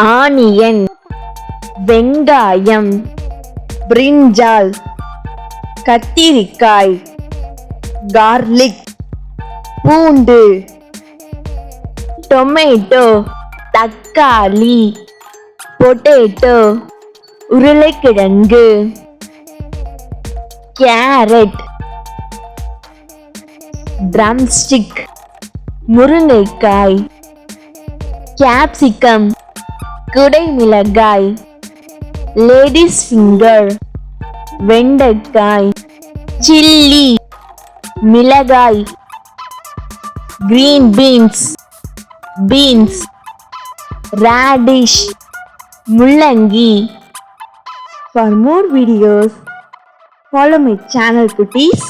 Onion வெங்காயம். பிரிஞ்சால் கத்திரிக்காய். Garlic. பூண்டு. டொமேட்டோ. தக்காளி. பொட்டேட்டோ. உருளைக்கிழங்கு. கேரட். ட்ரம்ஸ்டிக். முருங்கைக்காய். கேப்சிகம். குடை மிளகாய் லேடிஸ் ஃபிங்கர் வெண்டைக்காய் சில்லி மிளகாய் கிரீன் பீன்ஸ் பீன்ஸ் ரேடிஷ் முள்ளங்கி For more videos, follow my channel cuties.